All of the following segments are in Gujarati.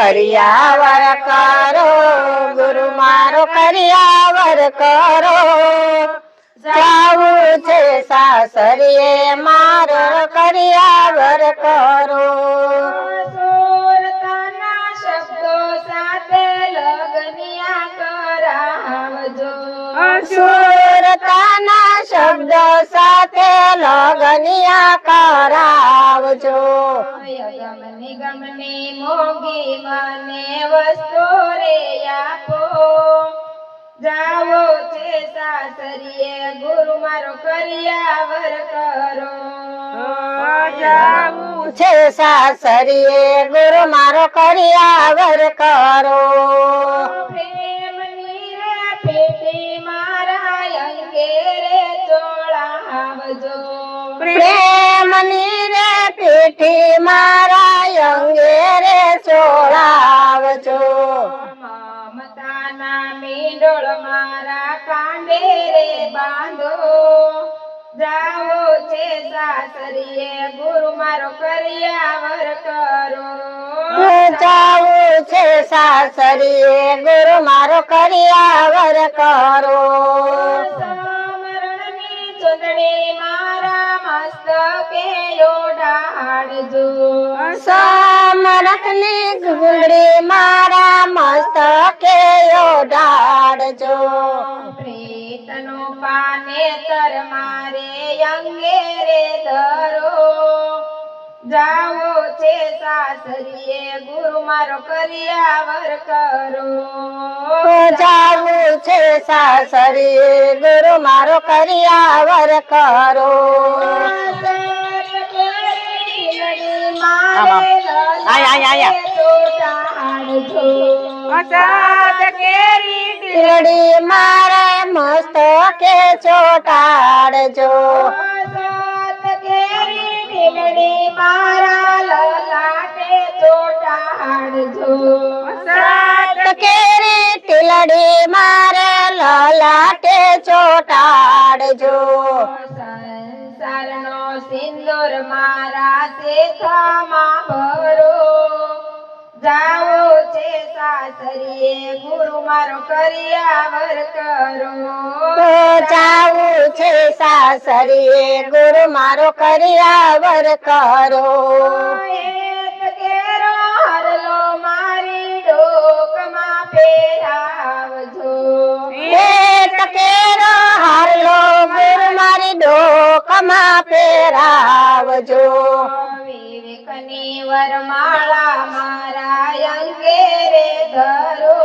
કરિયાવર કરો ગુરુ મારો કરિયાવર કરો. જાવું છે સાસરીએ મારો કરિયાવર કરો. શબ્દો સાથે લગનિયા કરાવજો. સુરતાના શબ્દો સાથે લગનિયા કરાવજો. ગમ નિગમની મોગી મને વસ્તુ રે આપો. જાવો છે સાસરીએ ગુરુ મારો કરિયાવર કરો. જાવું છે સાસરીએ ગુરુ મારો કરિયાવર કરો. પીઠી મારા અંગે રે છોડાવજો મમતાના મીંડોળ મારા કાંડે રે બાંધો. જાવો છે સાસરીએ ગુરુ મારો કરિયાવર કરો. જાવું છે સાસરીએ ગુરુ મારો કરિયાવર કરો. ઓઢાડજો સમરખની ઘૂંઘડી મારા મસ્તકે ઓઢાડજો. પ્રીતનો પાને તર મારે અંગે રે ધરો. જાઓ છે સાસરીએ ગુરુ મારો કરિયાવર કરો. જાવું છે સાસરીએ ગુરુ મારો કરિયાવર કરો. આય, આય, કેરી તીરડી મારે મસ્તકે ચોટાડજો. સાત કેરી તીલડી મારે લલાટે ચોટાડજો. સંસારનો સિંદૂર મારા શેઠામાં ભરો. જાઓ છે સાસરીએ ગુરુ મારો કરિયાવર કરો. જાઓ છે સાસરીએ ગુરુ મારો કરિયાવર કરો. હરલો મારી ડોકમાં ફેરાવજો. એ પહેરાવજો વિવેકની વરમાળા મારા અંગે રે ધરો.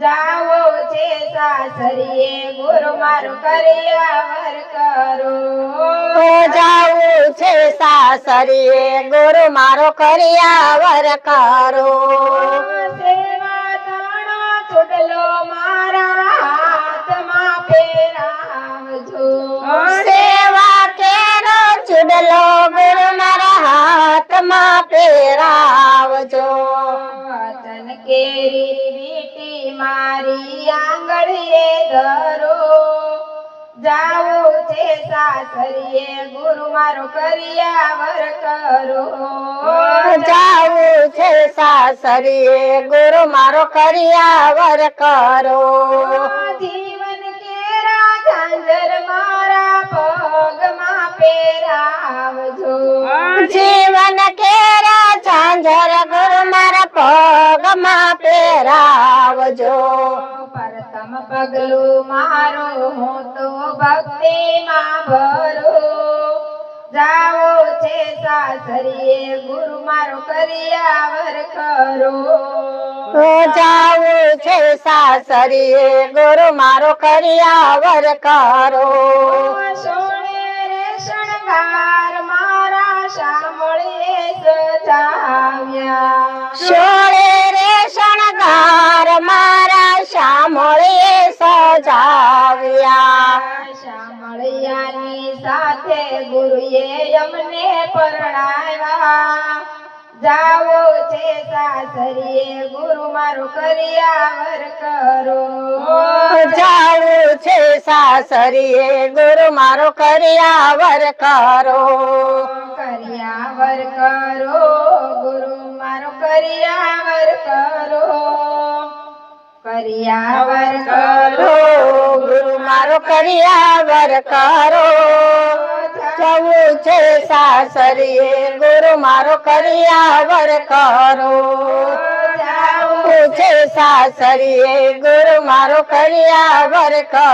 જાવો છે સાસરીએ ગુરુ મારું કરિયાવર કરો. જાવું છે સાસરીએ ગુરુ મારો કરિયાવર કરો. કેરી વીટી મારી આંગળીએ ધરો. જાવું છે સાસરીએ ગુરુ મારો કરિયાવર કરો. જાવું છે સાસરીએ ગુરુ મારો કરિયાવર કરો. પહેરાવજો પ્રથમ પગલું મારો હું તો ભક્તિમાં ભરો. જાવો છે સાસરીએ ગુરુ મારો કરિયાવર કરો જાવું છે સાસરીએ ગુરુ મારો કરિયાવર કરો સોળે રે શણગાર મારા શામળે સજાવ્યા. શોળે રે સાથે પરણાવ્યા. જાઓ છે સાસરીએ ગુરુ મારું કરિયાવર કરો. જાઓ છે સાસરીએ ગુરુ મારો કરિયાવર કરો. કરિયાવર કરો ગુરુ મારો કરિયાવર કરો. કરિયાવર કરો કરો ગુરુ મારો કરિયાવર કરો. જવું છે સાસરીએ ગુરુ મારો કરિયાવર કરો જવું છે. સાસરીએ ગુરુ મારો કરિયાવર કરો